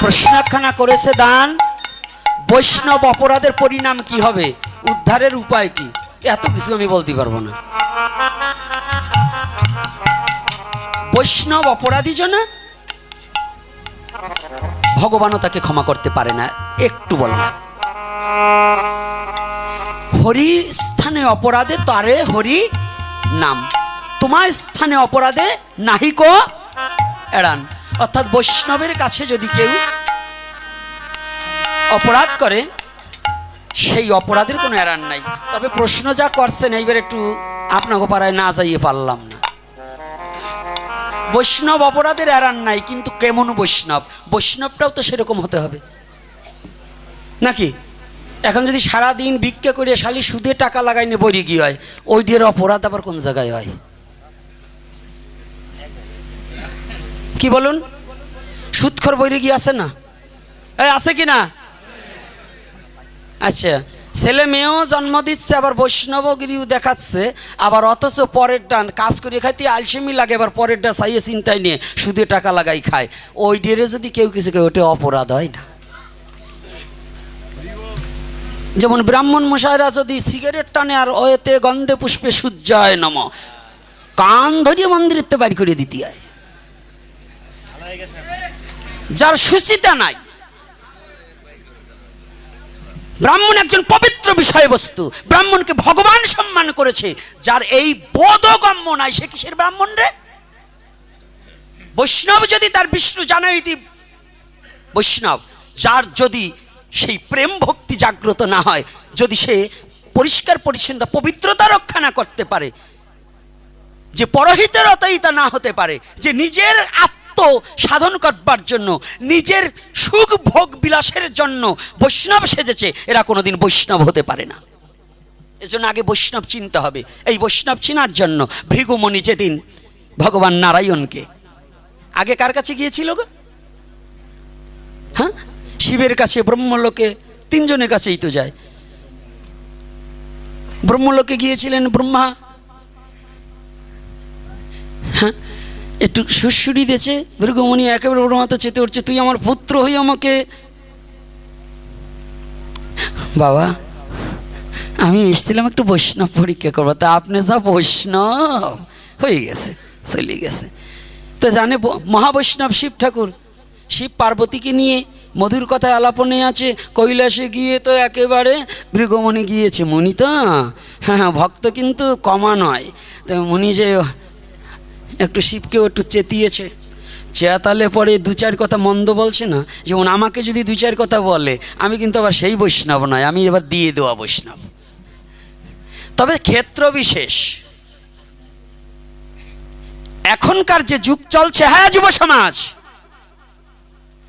প্রশ্ন একখানা করেছে দান। বৈষ্ণব অপরাধের পরিণাম কি হবে? উদ্ধারের উপায় কি? এত কিছু আমি বলতে পারব না। বৈষ্ণব অপরাধী জন্য ভগবানও তাকে ক্ষমা করতে পারে না। একটু বললাম হরি স্থানে অপরাধে তারে হরি নাম। তোমার স্থানে অপরাধে নাহিক এড়ান। অর্থাৎ বৈষ্ণবের কাছে যদি কেউ অপরাধ করে, সেই অপরাধের কোনো এরান নাই। তবে প্রশ্ন যা করছেন, এইবার একটু আপনাকে পাড়ায় না যাইয়ে পারলাম না। বৈষ্ণব অপরাধের এরান নাই, কিন্তু কেমন বৈষ্ণব? বৈষ্ণবটাও তো সেরকম হতে হবে। নাকি? এখন যদি সারাদিন ভিক্ষা করে শালি সুদে টাকা লাগাইনে বইরে কি হয়? ওই ডিয়ের অপরাধ আবার কোন জায়গায় হয়? কি বলুন? সুৎখর বইরে গিয়ে আছে না? এই আছে কি না? আচ্ছা ছেলে মেয়েও জন্ম দিচ্ছে, আবার বৈষ্ণবগিরিও দেখাচ্ছে, আবার অথচ পরের ডান, কাজ করে খাইতে আলসেমি লাগে, আবার পরের ডা চাইয়ে চিন্তায় নিয়ে সুদে টাকা লাগাই খায়। ওই ডেরে যদি কেউ কিছু কেউ, ওটা অপরাধ হয় না। যেমন ব্রাহ্মণ মশাইরা যদি সিগারেট টানে আর ওয়েতে গন্ধে পুষ্পে সূর্যায় নম, কান ধরিয়ে মন্দিরের বাড়ি করে দিতে হয়। যার সুচিতা নাই। ব্রাহ্মণ একজন পবিত্র বিষয়বস্তু। ব্রাহ্মণকে ভগবান সম্মান করেছে। যার এই বোধগম্য নাই, সে কিসের ব্রাহ্মণ রে? বৈষ্ণব যদি তার বিষ্ণু জানাইতি বৈষ্ণব, যার যদি সেই প্রেম ভক্তি জাগ্রত না হয়, যদি সে পরিষ্কার পরিচ্ছন্ন পবিত্রতা রক্ষা না করতে পারে, যে পরহিতের অতইতা না হতে পারে, যে নিজের আত্ম সাধন করবার জন্য, নিজের সুখ ভোগ বিলাসের জন্য বৈষ্ণব সেজেছে, এরা কোনোদিন বৈষ্ণব হতে পারে না। এজন্য আগে বৈষ্ণব চিনতে হবে। এই বৈষ্ণব চিনার জন্য ভৃগুমণি যেদিন ভগবান নারায়ণকে। আগে কার কাছে গিয়েছিল গো? হ্যাঁ? শিবের কাছে, ব্রহ্মলোকে, তিনজনের কাছেই তো যায়। ব্রহ্মলোকে গিয়েছিলেন ব্রহ্মা। হ্যাঁ? একটু সুরসুরি দিয়েছে ভৃগমণি একেবারে ওর মতো চেতে উঠছে, তুই আমার পুত্র হই আমাকে। বাবা, আমি এসেছিলাম একটু বৈষ্ণব পরীক্ষা করব তা আপনি যা বৈষ্ণব, হয়ে গেছে, চলে গেছে। তো জানে মহাবৈষ্ণব শিব ঠাকুর, শিব পার্বতীকে নিয়ে মধুর কথায় আলাপনে আছে, কৈলাসে গিয়ে তো একেবারে ভৃগমণি গিয়েছে, মুনি তো। হ্যাঁ হ্যাঁ ভক্ত কিন্তু কমা নয়। তো মুনি যে একটু শিবকেও একটু চেতিয়েছে। চেয়াতালে পরে দু চার কথা মন্দ বলছে না, যেমন আমাকে যদি দু চার কথা বলে, আমি কিন্তু আবার সেই বৈষ্ণব নয়, আমি এবার দিয়ে দেওয়া বৈষ্ণব। তবে ক্ষেত্র বিশেষ। এখনকার যে যুগ চলছে হ্যাঁ যুব সমাজ।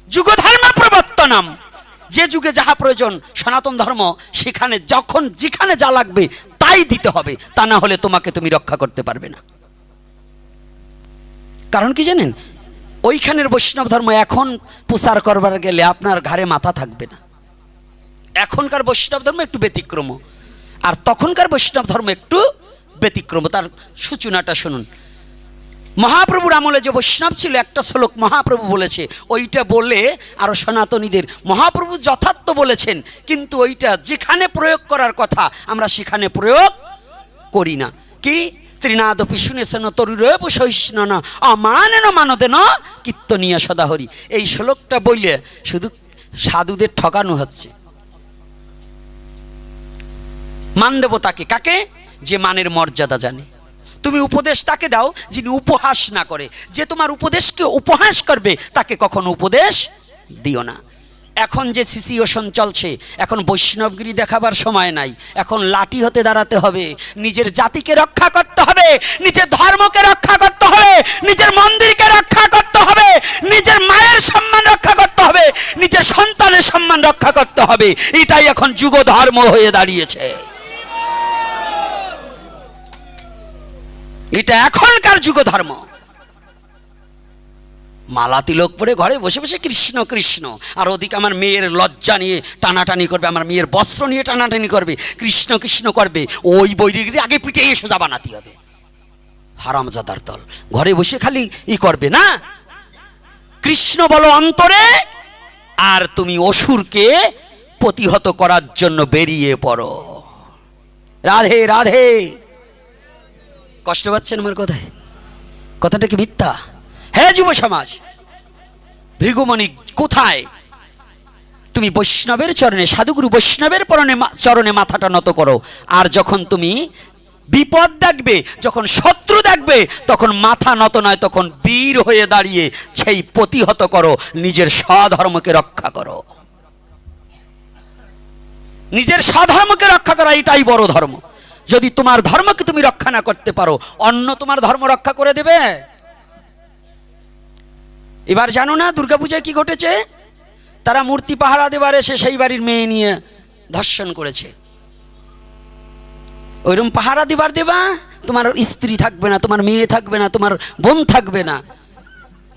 যুগধর্ম প্রবর্তনম। যে যুগে যাহা প্রয়োজন, সনাতন ধর্ম, সেখানে যখন, যেখানে যা লাগবে, তাই দিতে হবে। তা না হলে তোমাকে তুমি রক্ষা করতে পারবে না। কারণ কি জানেন? ওইখানের বৈষ্ণব ধর্ম এখন প্রচার করবার গেলে আপনার ঘাড়ে মাথা থাকবে না। এখনকার বৈষ্ণব ধর্ম একটু ব্যতিক্রম। আর তখনকার বৈষ্ণব ধর্ম একটু ব্যতিক্রম। তার সূচনাটা শুনুন। মহাপ্রভুর আমলে যে বৈষ্ণব ছিল, একটা শ্লোক মহাপ্রভু বলেছে, ওইটা বলে আরও সনাতনীদের, মহাপ্রভু যথার্থ বলেছেন, কিন্তু ওইটা যেখানে প্রয়োগ করার কথা, আমরা সেখানে প্রয়োগ করি না। কি? ত্রিনাদপি শুনেছেন তরুরব সহিষ্ণ না অমানেন মানদেন কীর্তনীয় সদাহরি। এই শ্লোকটা বললে শুধু সাধুদের ঠকানো হচ্ছে। মান দেব তাকে, কাকে? যে মানের মর্যাদা জানে। তুমি উপদেশ তাকে দাও যিনি উপহাস না করে। যে তোমার উপদেশকে উপহাস করবে, তাকে কখনো উপদেশ দিও না। এখন যে সিসিওশন চলছে, এখন বৈষ্ণবগিরি দেখাবার সময় নাই, এখন লাঠি হতে দাঁড়াতে হবে, নিজের জাতিকে রক্ষা করতে হবে, নিজের ধর্মকে রক্ষা করতে হবে, নিজের মন্দিরকে রক্ষা করতে হবে, নিজের মায়ের সম্মান রক্ষা করতে হবে, নিজের সন্তানের সম্মান রক্ষা করতে হবে, এটাই এখন যুগ ধর্ম হয়ে দাঁড়িয়েছে। এটা এখনকার যুগ ধর্ম মালা তিলক পরে ঘরে বসে বসে কৃষ্ণ কৃষ্ণ। আর ওদিকে আমার মেয়ের লজ্জা নিয়ে টানাটানি করবে, আমার মেয়ের বস্ত্র নিয়ে টানাটানি করবে, কৃষ্ণ কৃষ্ণ করবে। ওই বৈরিগিরি আগে পিঠে সোজা বানাতে হবে। হারামজাদার দল। ঘরে বসে খালি ই করবে, না? কৃষ্ণ বলো অন্তরে, আর তুমি অসুরকে প্রতিহত করার জন্য বেরিয়ে পড়ো। রাধে রাধে। কষ্ট পাচ্ছেন আমার কথায়? কথাটা কি মিথ্যা? হ্যাঁ যুব সমাজ, ভৃগুমণি কোথায়? তুমি বৈষ্ণবের চরণে, সাধুগুরু বৈষ্ণবের পরনে চরণে মাথাটা নত করো। আর যখন তুমি বিপদ দেখবে, যখন শত্রু দেখবে, তখন মাথা নত নয়, তখন বীর হয়ে দাঁড়িয়ে সেই প্রতিহত করো, নিজের স্বধর্মকে রক্ষা করো। নিজের স্বধর্মকে রক্ষা করা এটাই বড় ধর্ম। যদি তোমার ধর্মকে তুমি রক্ষা না করতে পারো, অন্য তোমার ধর্ম রক্ষা করে দেবে? এবার জানো না, দুর্গাপূজায় কি ঘটেছে? তারা মূর্তি পাহারা দেবার এসে সেই বাড়ির মেয়ে নিয়ে ধর্ষণ করেছে। ওইরকম পাহারা দিবার দেবা, তোমার স্ত্রী থাকবে না, তোমার মেয়ে থাকবে না, তোমার বোন থাকবে না।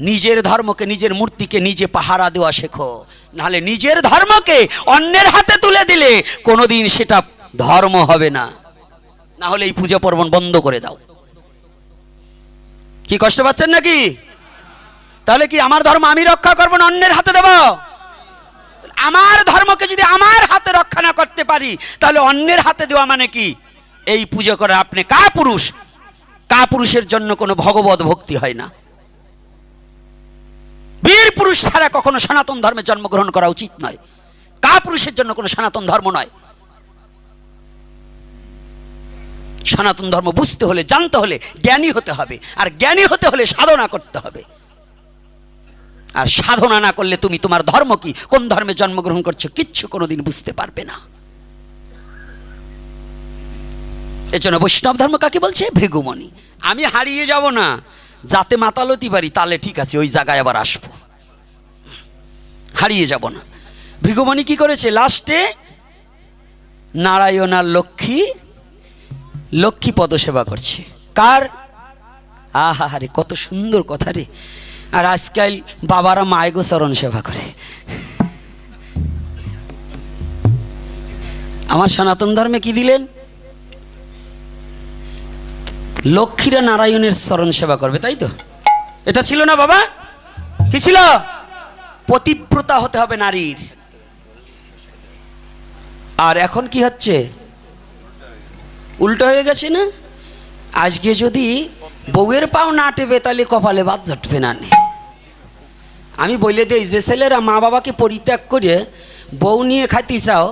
নিজের ধর্মকে, নিজের মূর্তিকে নিজে পাহারা দেওয়া শেখো। নাহলে নিজের ধর্মকে অন্যের হাতে তুলে দিলে কোনোদিন সেটা ধর্ম হবে না। না হলে এই পূজা পর্বণ বন্ধ করে দাও। কি কষ্ট পাচ্ছেন নাকি? তাহলে কি আমার ধর্ম আমি রক্ষা করব না অন্যের হাতে দেব? আমার ধর্মকে যদি আমার হাতে রক্ষা না করতে পারি, তাহলে অন্যের হাতে দেওয়া মানে কি? এই পুজো করে আপনি কা পুরুষ কা পুরুষের জন্য কোনো ভগবত ভক্তি হয় না। বীর পুরুষ ছাড়া কখনো সনাতন ধর্মে জন্মগ্রহণ করা উচিত নয়। কা পুরুষের জন্য কোনো সনাতন ধর্ম নয়। সনাতন ধর্ম বুঝতে হলে, জানতে হলে জ্ঞানী হতে হবে। আর জ্ঞানী হতে হলে সাধনা করতে হবে। আর সাধনা না করলে তুমি তোমার ধর্ম কি? কোন ধর্মে জন্মগ্রহণ করছ? কিচ্ছু কোনোদিন বুঝতে পারবে না। এজন্য বৈষ্ণব ধর্ম কাকে বলছে? ভৃগুমণি। আমি হারিয়ে যাব না। যাতে মাতালতি পারি তাহলে ঠিক আছে, ওই জায়গায় আবার আসব। হারিয়ে যাব না। ভৃগুমণি কি করেছে? লাস্টে নারায়ণ আর লক্ষ্মী লক্ষ্মী পদসেবা করছে। কার? আহা রে, কত সুন্দর কথা রে। আর আজকাল বাবারা মায়গো চরণ সেবা করে। আমার সনাতন ধর্মে কি দিলেন? লক্ষ্মীরা নারায়ণের চরণ সেবা করবে, তাই তো? এটা ছিল না বাবা? কি ছিল? পতিব্রতা হতে হবে নারীর। আর এখন কি হচ্ছে? উল্টো হয়ে গেছে না? আজকে যদি বউয়ের পাও না টেবে তাহলে কপালে বাদ জটবে না নে। আমি বলে দিই, যে ছেলেরা মা বাবাকে পরিত্যাগ করে বউ নিয়ে খাইতে চাও,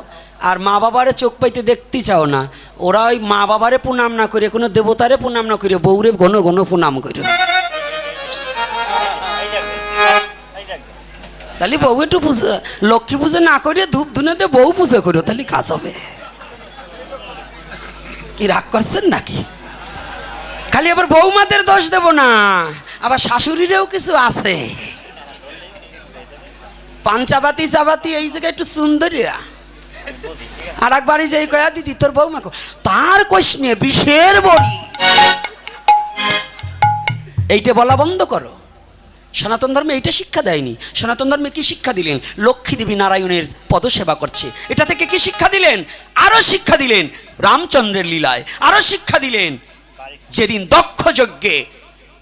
আর মা বাবারে চোখ পাইতে দেখতে চাও না, ওরা ওই মা বাবারে প্রণাম না করে কোনো দেবতারে প্রণাম না করে বউরে ঘন ঘন প্রণাম করে তাহলে বউ একটু পুজো লক্ষ্মী পুজো না করে ধূপ ধুনেতে বউ পুজো করো তাহলে কাজ হবে। কি রাগ করছেন নাকি? খালি আবার বৌমাদের দোষ দেব না, আবার শাশুড়িরেও কিছু আছে। পাঞ্চাবাতি চাবাতি, এই জায়গায় একটু সুন্দরিয়া আর একবারই যে কয়া, দিদি, তোর বৌমা তার কোষ নিয়ে বিষের বড়ি। এইটা বলা বন্ধ করো। সনাতন ধর্মে এইটা শিক্ষা দেয়নি। সনাতন ধর্মে কি শিক্ষা দিলেন? লক্ষ্মী দেবী নারায়ণের পদসেবা করছে। এটা থেকে কি শিক্ষা দিলেন? আরও শিক্ষা দিলেন। রামচন্দ্রের লীলায় আরও শিক্ষা দিলেন। যেদিন দক্ষ যজ্ঞে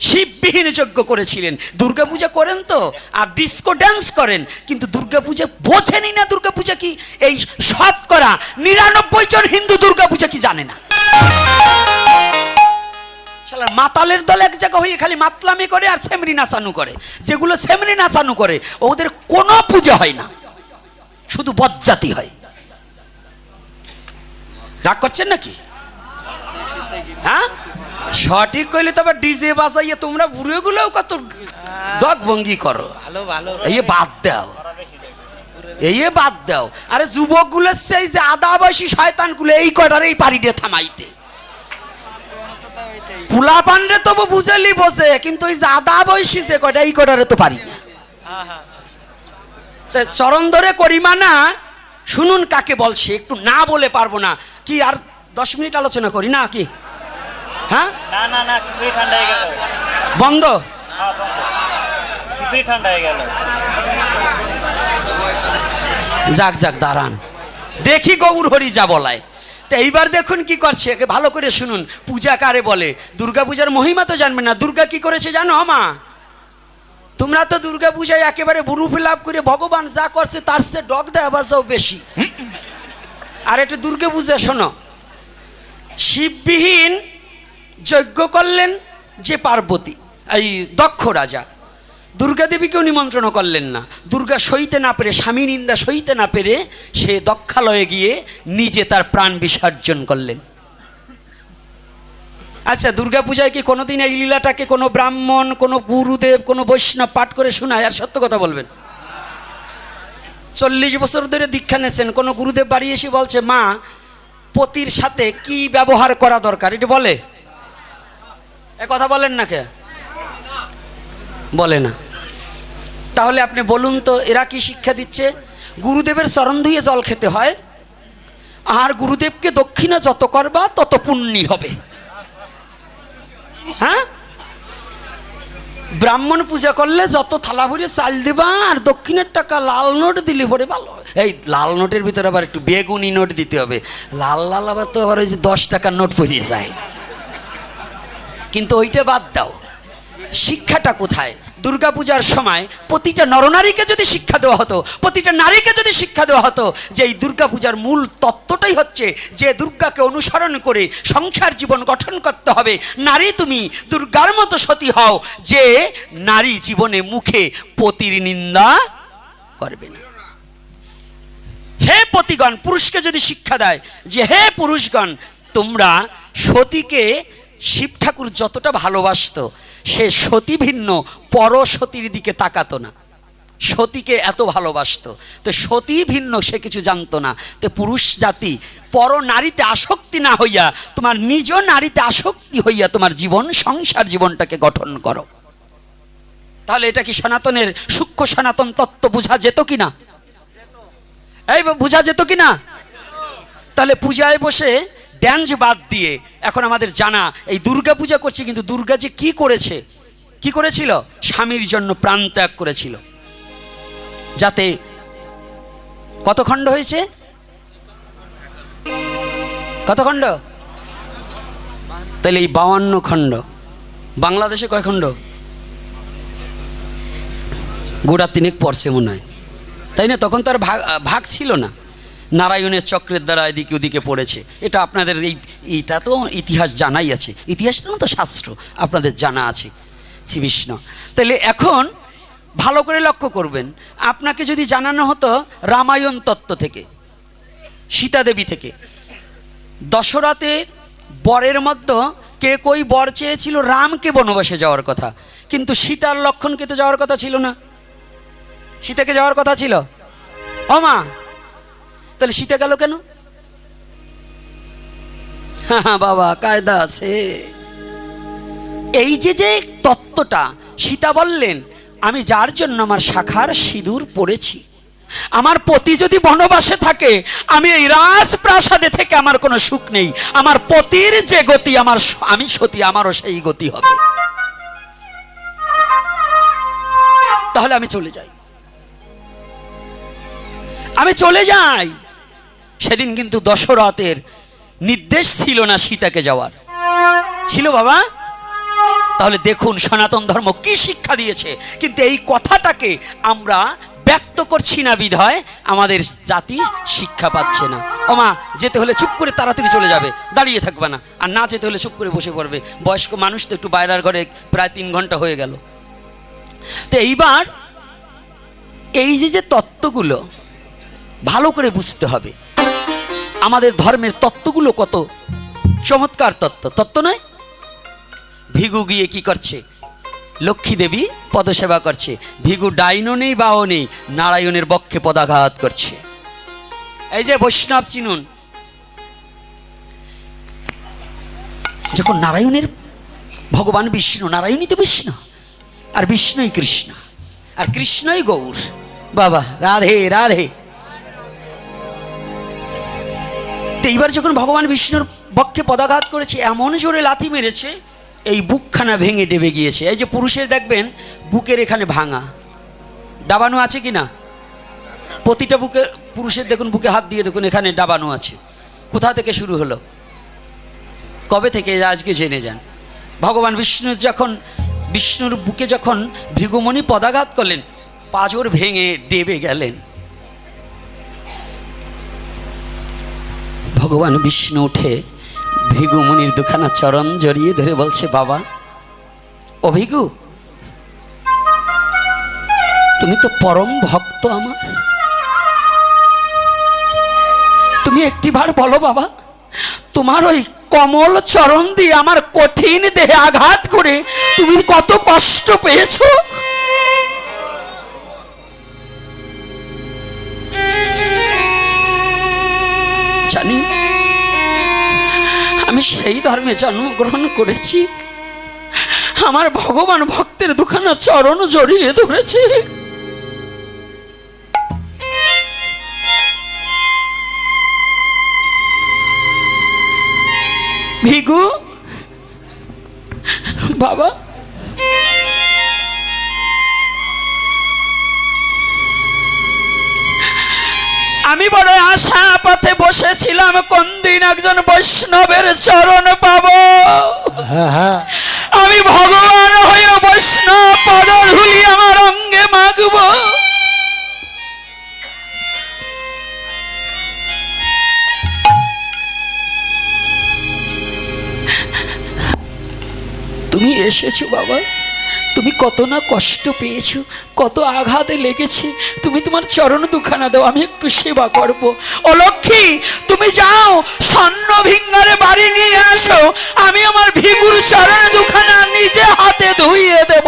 শিববিহীন যজ্ঞ করেছিলেন। দুর্গাপূজা করেন তো, আর ডিস্কো ড্যান্স করেন, কিন্তু দুর্গাপূজা বোঝেনি না দুর্গাপূজা কি? এই শতকরা নিরানব্বই জন হিন্দু দুর্গাপূজা কি জানে না? মাতালের দল এক জায়গা হয়ে খালি মাতলামি করে আর সেমরি নাচানু করে। যেগুলো সেমরি নাচানু করে, ওদের কোনো পূজা হয় না। শুধু বজ্জাতি হয়। রাগ করছেন নাকি? হ্যাঁ? সঠিক কইলে তবে ডিজে বাজাইয়ে তোমরা বুড়োগুলোও কত ডগ ভঙ্গি করো এই বাদ দাও। এই বাদ দাও। আরে যুবকগুলো সেই যে আদা বয়সী শয়তানগুলো এই কটার এই পারি দিয়ে থামাইতে? পুলা পান্ডে তবু বুঝেলি বসে কিন্তু ওই যে আদা বয়সী যে কটা এই কটারে তো পারি না। আহা তা চরণ ধরে করিমা না শুনুন কাকে বলছে একটু না বলে পারব না। কি আর দশ মিনিট আলোচনা করি না কি? হ্যাঁ? না না না খিচুড়ি ঠান্ডা হয়ে গেল। বন্ধ? হ্যাঁ খিচুড়ি ঠান্ডা হয়ে গেল। যাক যাক দাঁড়ান। দেখি গৌর হরি যা বলায়। তো এইবার দেখুন কি করছে একে ভালো করে শুনুন। পূজা কারে বলে? দুর্গা পূজার মহিমা তো জানবে না। দুর্গা কি করেছে জানো আমা তোমরা তো দুর্গা পূজায় একেবারে বুরু লাভ করে ভগবান যা করছে তার সে ডগ দেওয়া বাজাও বেশি। আর একটু দুর্গা পূজা শোনো। শিববিহীন যজ্ঞ করলেন যে পার্বতী, এই দক্ষ রাজা। দুর্গা দেবীকেও নিমন্ত্রণ করলেন না। দুর্গা সইতে না পেরে, স্বামী নিন্দা সইতে না পেরে সে দক্ষালয়ে গিয়ে নিজে তার প্রাণ বিসর্জন করলেন। আচ্ছা দুর্গা পূজায় কি কোনোদিন এই লীলাটাকে কোনো ব্রাহ্মণ, কোনো গুরুদেব, কোনো বৈষ্ণব পাঠ করে শোনায়? আর সত্য কথা বলবেন। চল্লিশ বছর ধরে দীক্ষা নিয়েছেন, কোনো গুরুদেব বাড়ি এসে বলছে, মা, পতির সাথে কি ব্যবহার করা দরকার? এটা বলে। এ কথা বলেন না কে? বলে না। তাহলে আপনি বলুন তো, এরা কি শিক্ষা দিচ্ছে? গুরুদেবের চরণ ধুয়ে জল খেতে হয়। আর গুরুদেবকে দক্ষিণা যত করবা, তত পুণ্যি হবে। হ্যাঁ? ব্রাহ্মণ পূজা করলে যত থালা ভরে চাল দেবা, আর দক্ষিণের টাকা লাল নোট দিলে পরে ভালো এই লাল নোটের ভিতরে আবার একটু বেগুনি নোট দিতে হবে। লাল লাল আবার তো আবার ওই যে দশ টাকার নোট পরিয়ে যায়। কিন্তু ওইটা বাদ দাও। শিক্ষাটা কোথায়? দুর্গাপূজার সময় প্রতিটা নরনারীকে যদি শিক্ষা দেওয়া হতো, প্রতিটা নারীকে যদি শিক্ষা দেওয়া হতো যে এই দুর্গাপূজার মূল তত্ত্বটাই হচ্ছে যে দুর্গাকে অনুসরণ করে সংসার জীবন গঠন করতে হবে। নারী তুমি দুর্গার মতো সতী হও যে নারী জীবনে মুখে পতির নিন্দা করবে না। হে পতিগণ, পুরুষকে যদি শিক্ষা দেয় যে হে পুরুষগণ, তোমরা সতীকে শিব ঠাকুর যতটা ভালোবাসতো, সে সতী ভিন্ন পর সতীর দিকে তাকাতো না। সতীকে এত ভালোবাসতো, তো সতী ভিন্ন সে কিছু জানতো না। তো পুরুষ জাতি, পর নারীতে আসক্তি না হইয়া, তোমার নিজ নারীতে আসক্তি হইয়া তোমার জীবন, সংসার জীবনটাকে গঠন করো। তাহলে এটা কি সনাতনের সূক্ষ্ম সনাতন তত্ত্ব বোঝা যেত কি না? এই বোঝা যেত কি না? তাহলে পূজায় বসে ড্যান্স বাদ দিয়ে এখন আমাদের জানা, এই দুর্গা পূজা করছে কিন্তু দুর্গা যে কি করেছে? কি করেছিল? স্বামীর জন্য প্রাণ ত্যাগ করেছিল। যাতে কত খণ্ড হয়েছে? কত খণ্ড তাহলে এই বাউান্ন খণ্ড। বাংলাদেশে কয় খণ্ড? গোড়া তিনেক পড়ছে মনে হয়। তাই না? তখন তার ভাগ ভাগ ছিল না। নারায়ণের চক্রের দ্বারা এদিকে ওদিকে পড়েছে। এটা আপনাদের এই, এটা তো ইতিহাস জানাই আছে। ইতিহাসটা তো শাস্ত্র আপনাদের জানা আছে শ্রীবিষ্ণু তাহলে এখন ভালো করে লক্ষ্য করবেন, আপনাকে যদি জানানো হতো রামায়ণ তত্ত্ব থেকে সীতাদেবী থেকে দশরাতে বরের মধ্যে কে কই বর চেয়েছিল, রামকে বনবাসে যাওয়ার কথা। কিন্তু সীতার লক্ষণকে তো যাওয়ার কথা ছিল না। সীতাকে যাওয়ার কথা ছিল? ও মা তাহলে সীতা গেল কেন? হ্যাঁ বাবা, কায়দা আছে। এই যে যে তত্ত্বটা সীতা বললেন, আমি যার জন্য আমার শাখার সিঁদুর পড়েছি আমার পতি যদি বনবাসে থাকে, আমি এই রাজপ্রাসাদে থেকে আমার কোনো সুখ নেই। আমার পতির যে গতি, আমার আমি সতী, আমারও সেই গতি হবে। তাহলে আমি চলে যাই। আমি চলে যাই। সেদিন কিন্তু দশরথের নির্দেশ ছিল না সীতাকে যাওয়ার। ছিল বাবা? তাহলে দেখুন সনাতন ধর্ম কি শিক্ষা দিয়েছে। কিন্তু এই কথাটাকে আমরা ব্যক্ত করছি না বিধায় আমাদের জাতি শিক্ষা পাচ্ছে না। ওমা, যেতে হলে চুপ করে তাড়াতাড়ি চলে যাবে, দাঁড়িয়ে থাকবে না। আর না যেতে হলে চুপ করে বসে পড়বে। বয়স্ক মানুষ তো একটু বাইরের ঘরে প্রায় তিন ঘণ্টা হয়ে গেল। তো এইবার এই যে যে তত্ত্বগুলো ভালো করে বুঝতে হবে। আমাদের ধর্মের তত্ত্বগুলো কত? চমৎকার তত্ত্ব। তত্ত্ব নয়? ভিগু গিয়ে কি করছে? লক্ষ্মী দেবী পদসেবা করছে। ভিগু ডাইনও নেই, বাও নেই, নারায়ণের বক্ষে পদাঘাত করছে। এই যে বৈষ্ণব চিনুন। যখন নারায়ণের ভগবান বিষ্ণু, নারায়ণই তো বিষ্ণু, আর বিষ্ণুই কৃষ্ণ, আর কৃষ্ণই গৌর। বাবা, রাধে রাধে। তো এইবার যখন ভগবান বিষ্ণুর বক্ষে পদাঘাত করেছে, এমন জোরে লাথি মেরেছে, এই বুকখানা ভেঙে ডেবে গিয়েছে। এই যে পুরুষের দেখবেন, বুকের এখানে ভাঙা। ডাবানো আছে কি না? প্রতিটা বুকে, পুরুষের দেখুন, বুকে হাত দিয়ে দেখুন, এখানে ডাবানো আছে। কোথা থেকে শুরু হলো? কবে থেকে? আজকে জেনে যান। ভগবান বিষ্ণু যখন, বিষ্ণুর বুকে যখন ভৃগুমণি পদাঘাত করলেন, পাজর ভেঙে ডেবে গেলেন। ভগবান বিষ্ণু উঠে ভৃগুমণির দুখানা চরণ জড়িয়ে ধরে বলছে, বাবা অভিগু তুমি তো পরম ভক্ত আমার। তুমি একটিবার বলো, বাবা, তোমার ওই কমল চরণ দিয়ে আমার কঠিন দেহে আঘাত করে তুমি কত কষ্ট পেয়েছ? আমি সেই ধর্মে জন্মগ্রহণ করেছি। আমার ভগবান ভক্তের দুখানা চরণ জড়িয়ে ধরেছে। ভিগু বাবা আমি বড় আশা পথে বসেছিলাম কোন দিন একজন বৈষ্ণবের চরণ পাবো? হ্যাঁ হ্যাঁ। আমি ভগবান হয়ে বৈষ্ণব পদধূলি আমার অঙ্গে মাগব তুমি এসেছ বাবা? তুমি কত না কষ্ট পেয়েছ, কত আঘাতে লেগেছে। তুমি তোমার চরণ দুখানা দাও, আমি একটু সেবা করব। ও লক্ষ্মী, তুমি যাও, স্বর্ণ ভিঙ্গারে বাড়ি নিয়ে আসো। আমি আমার ভিগুর চরণ দুখানা নিজে হাতে ধুইয়ে দেব।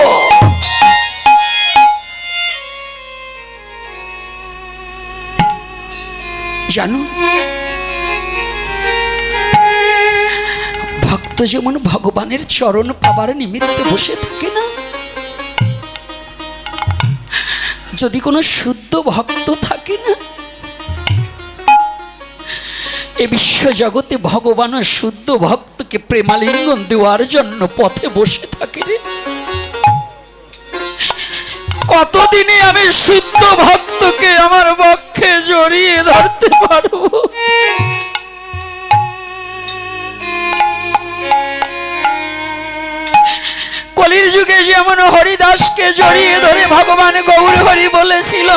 জানো, ভক্ত যেমন ভগবানের চরণ পাবার নিমিত্তে বসে থাকে না যদি কোনো শুদ্ধ ভক্ত থাকে না, এ বিশ্ব জগতে ভগবান শুদ্ধ ভক্তকে প্রেমালিঙ্গন দেওয়ার জন্য পথে বসে থাকে রে। কতদিনে আমি শুদ্ধ ভক্তকে আমার পক্ষে জড়িয়ে ধরতে পারব? যুগে যেমন হরিদাসকে জড়িয়ে ধরে ভগবান গৌর হরি বলেছিল,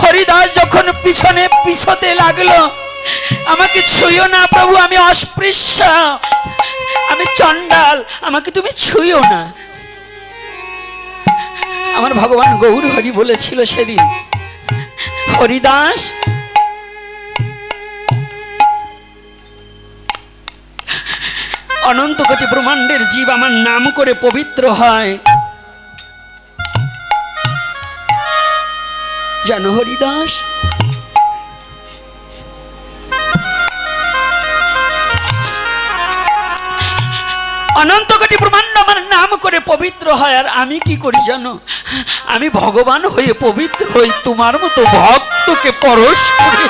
হরিদাস যখন পিছনে পিছতে লাগল, আমাকে ছুঁয়ো না প্রভু, আমি অস্পৃশ্য, আমি চণ্ডাল, আমাকে তুমি ছুঁয়ো না। আমার ভগবান গৌর হরি বলেছিল সেদিন, হরিদাস অনন্ত কোটি ব্রহ্মাণ্ডের জীব আমার নাম করে পবিত্র হয়। জানো হরিদাস? অনন্ত কোটি ব্রহ্মাণ্ড আমার নাম করে পবিত্র হয়, আর আমি কি করি জানো? আমি ভগবান হয়ে পবিত্র হই, তোমার মতো ভক্তকে পরশ করে।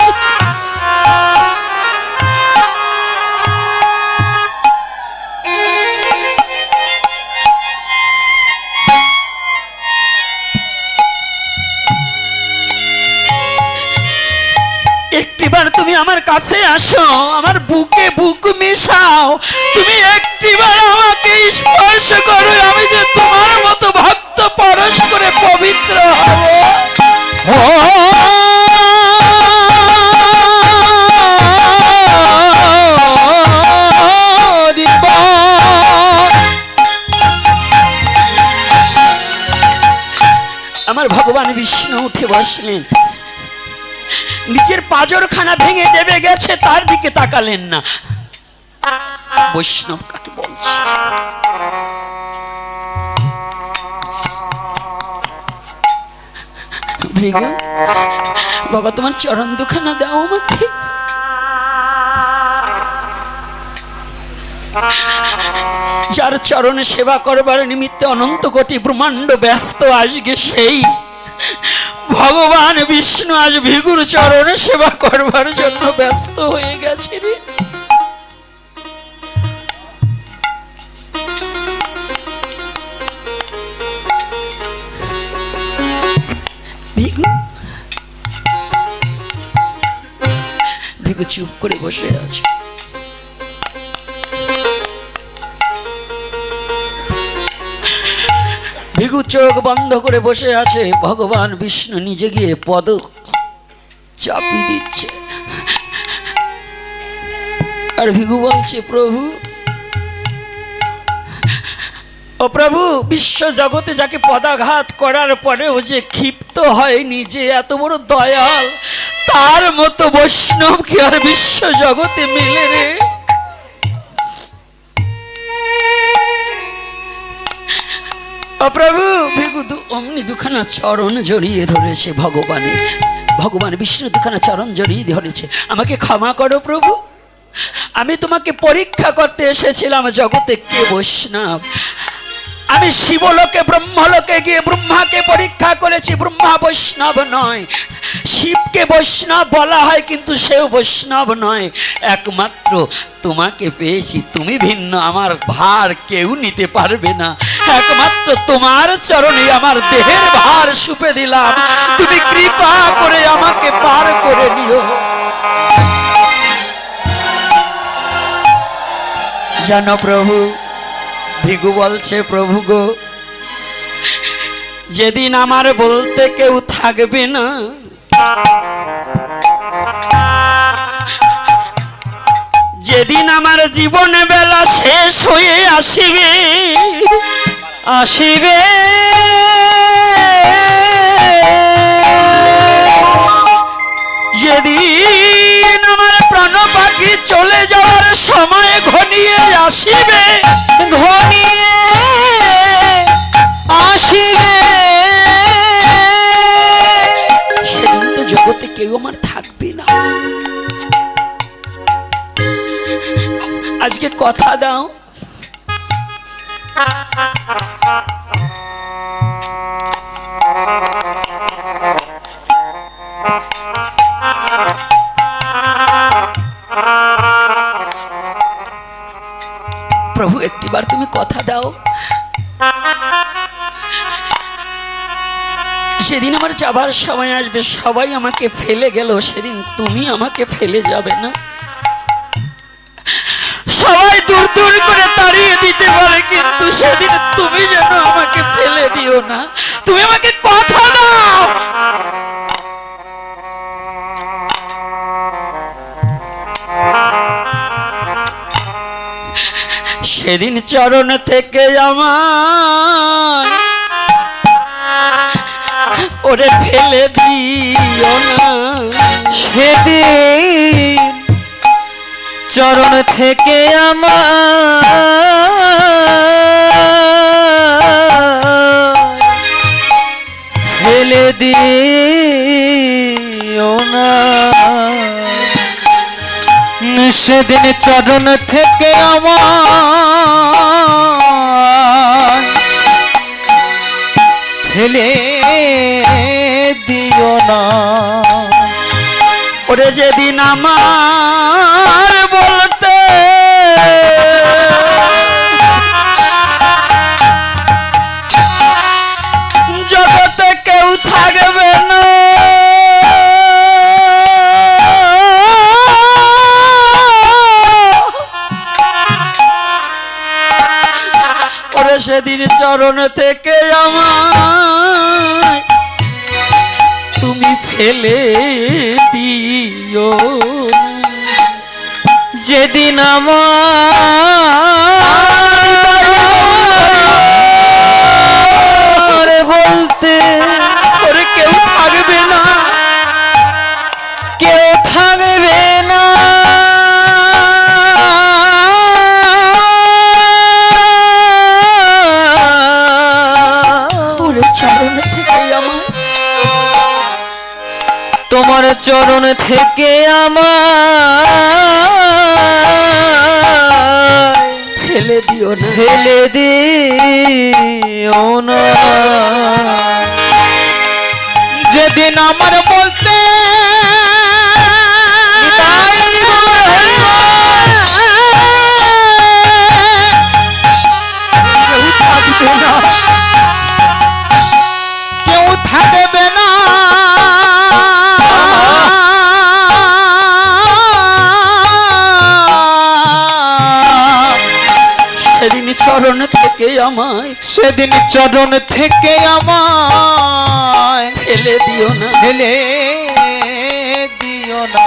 কাছে আসো, আমার বুকে বুক মেশাও। তুমি একটিবার আমাকে স্পর্শ করো, আমি যে তোমার মতো ভক্ত পরশ করে পবিত্র হব। আমার ভগবান বিষ্ণু উঠে বসলেন। নিজের পাজরখানা ভেঙে দেবে গেছে, তার দিকে তাকালেন না। বৈষ্ণব কাকে বলছে? বাবা, তোমার চরণ দুখানা দাও আমাকে। যার চরণে সেবা করবার নিমিত্তে অনন্ত কোটি ব্রহ্মাণ্ড ব্যস্ত আজকে সেই। ভগবান বিষ্ণু আজ ভিগুর চরণে সেবা করবার জন্য ব্যস্ত হয়ে গেছে রে। ভিগু চুপ করে বসে আছে। চোখ বন্ধ করে বসে আছে। ভগবান বিষ্ণু নিজে গিয়ে পদ চাপি দিচ্ছে। আর ভিগু বলছে, প্রভু, ও প্রভু, বিশ্ব জগতে যাকে পদাঘাত করার পরেও যে ক্ষিপ্ত হয়নি, যে এত বড় দয়াল, তার মতো বৈষ্ণব কি আর বিশ্ব জগতে মেলে রে ও প্রভু। দু- অমনি দুখানা চরণ জড়িয়ে ধরেছে ভগবানের। ভগবান বিষ্ণু দুখানা চরণ জড়িয়ে ধরেছে। আমাকে ক্ষমা করো প্রভু। আমি তোমাকে পরীক্ষা করতে এসেছিলাম জগতে কে বৈষ্ণব। আমি শিবলোকে, ব্রহ্মলোকে গিয়ে ব্রহ্মাকে পরীক্ষা করেছি। ব্রহ্মা বৈষ্ণব নয়। শিবকে বৈষ্ণব বলা হয়, কিন্তু সেও বৈষ্ণব নয়। একমাত্র তোমাকে পেয়েছি। তুমি ভিন্ন। আমার ভার কেউ নিতে পারবে না। একমাত্র তোমার চরণে আমার দেহের ভার সুপে দিলাম। তুমি কৃপা করে আমাকে পার করে নিও। জানো প্রভু, ভিগু বলছে, প্রভু গো, যেদিন আমার বলতে কেউ থাকবে না, যেদিন আমার জীবন বেলা শেষ হয়ে আসিবে আসিবে। যেদিন আমার প্রাণ পাখি চলে যাওয়ার সময় ঘনিয়ে আসিবে। ঘনিয়ে আসিবে। সেদিন তো জগতে কেউ আমার থাকবে না। আজকে কথা দাও। যাবার সময় আসবে, সবাই আমাকে ফেলে গেল, সেদিন তুমি আমাকে ফেলে যাবে না। সবাই দূর দূর করে তাড়িয়ে দিতে পারে, কিন্তু সেদিন তুমি যেন আমাকে ফেলে দিও না। তুমি আমাকে কথা দাও। সেদিন চরণ থেকে আমার ওরে ফেলে দিও না। সেদিন চরণ থেকে আমার ফেলে দিও না। সেদিন চরণ থেকে আমার ফেলে দিও না। ওরে যেদিন আমার তোমার চরণ থেকে আমার ফেলে দিও না। ফেলে দিও না। যেদিন আমার বলতে চরণ থেকে আমায় সেদিন চরণ থেকে আমায় ফেলে দিও না। ফেলে দিও না।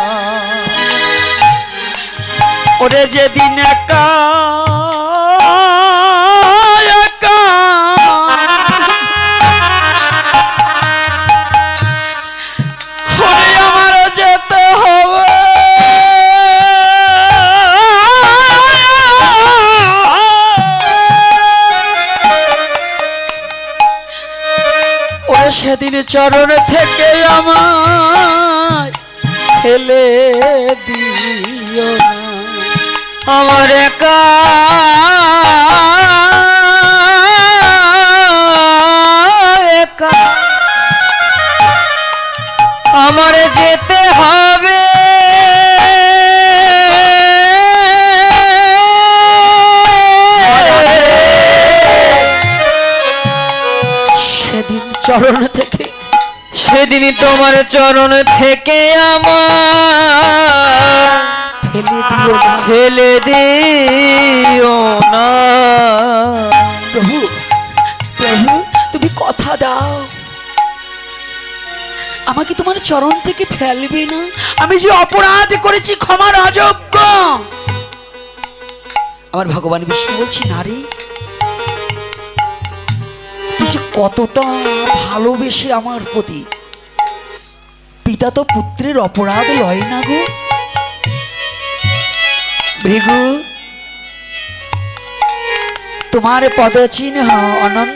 ওরে যেদিন একা সেদিন চরণ থেকে আমার ফেলে দিও আমার একা চরণ থেকে। সেদিনই তোমার চরণ থেকে আমার। ফেলে দিও না। ফেলে দিও না। প্রভু প্রভু তুমি কথা দাও। আমাকে তোমার চরণ থেকে ফেলবে না। আমি যে অপরাধ করেছি ক্ষমার অযোগ্য আমার ভগবান বিষ্ণু বলছি নারী যে কতটা ভালোবেসে আমার প্রতি। পিতা তো পুত্রের অপরাধ লয় না গো। ভৃগু, তোমার পদচিহ্ন অনন্ত